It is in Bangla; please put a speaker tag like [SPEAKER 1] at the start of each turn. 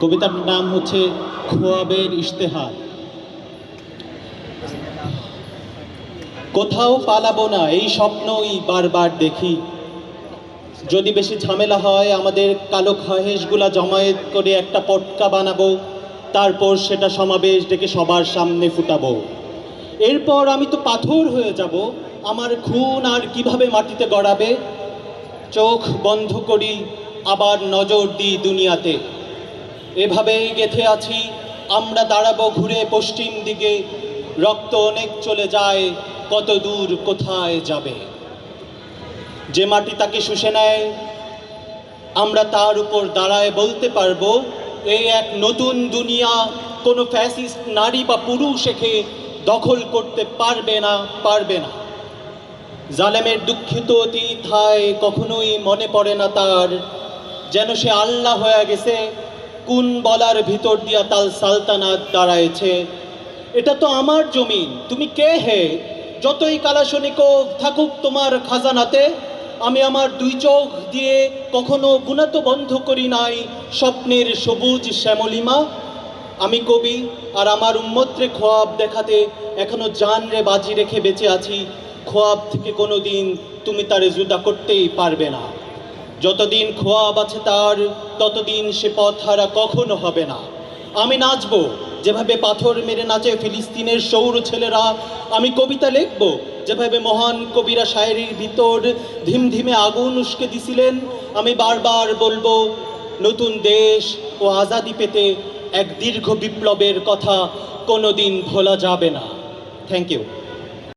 [SPEAKER 1] কবিতার নাম হচ্ছে খোয়াবের ইশতেহার। কোথাও পালাবো না, এই স্বপ্নই বারবার দেখি। যদি বেশি ঝামেলা হয়, আমাদের কালো খহেশগুলা জমায়েত করে একটা পটকা বানাবো, তারপর সেটা সমাবেশ ডেকে সবার সামনে ফুটাবো। এরপর আমি তো পাথর হয়ে যাব, আমার খুন আর কীভাবে মাটিতে গড়াবে? চোখ বন্ধ করি, আবার নজর দিই দুনিয়াতে। এভাবেই গেথে আছি, আমরা দাঁড়াবো ঘুরে পশ্চিম দিকে। রক্ত অনেক চলে যায়, কত দূর কোথায় যাবে? যে মাটি তাকে শুষে নেয়, আমরা তার উপর দাঁড়ায় বলতে পারব এই এক নতুন দুনিয়া, কোনো ফ্যাসিস্ট নারী বা পুরুষ একে দখল করতে পারবে না পারবে না। জালেমের দুঃখিত অতীত হায় কখনোই মনে পড়ে না তার, যেন সে আল্লাহ হয়ে গেছে কোন বলার ভিতর দিয়া তাল সালতানাত দাঁড়ায়েছে এটা তো আমার জমিন, তুমি কে হে? যতই কালাশনিক থাকুক তোমার খাজানাতে, আমি আমার দুই চোখ দিয়ে কখনো গুণাতো বন্ধ করি নাই, স্বপ্নের সবুজ শ্যামলিমা। আমি কবি আর আমার উন্মত্রে খোয়াব দেখাতে এখনও জান রে বাজি রেখে বেঁচে আছি। খোয়াব থেকে কোনো দিন তুমি তারে জুদা করতেই পারবে না। যতদিন খোয়াব আছে তার, ততদিন সে পথহারা কখনো হবে না। আমি নাচবো, যেভাবে পাথর মেরে নাচে ফিলিস্তিনের সৌর ছেলেরা, আমি কবিতা লিখব, যেভাবে মহান কবিরা শায়েরির ভিতর ধিমধিমে আগুন উস্কে দিছিলেন, আমি বারবার বলব, নতুন দেশ ও আজাদি পেতে এক দীর্ঘ বিপ্লবের কথা কোনোদিন ভোলা যাবে না। Thank you